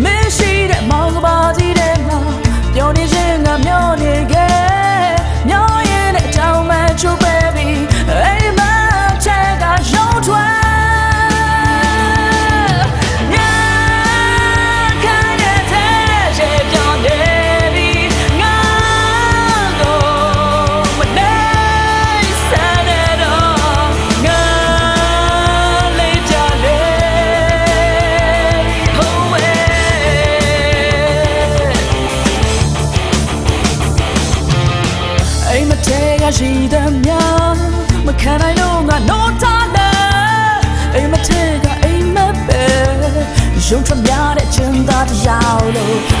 Mission ကြည့်တမ်းများမခံနိုင်တော့ငါတော့တာလဲအိမ်မထဲကအိမ်မပဲရုံထွက်များတဲ့ကျင်သားတရားလို့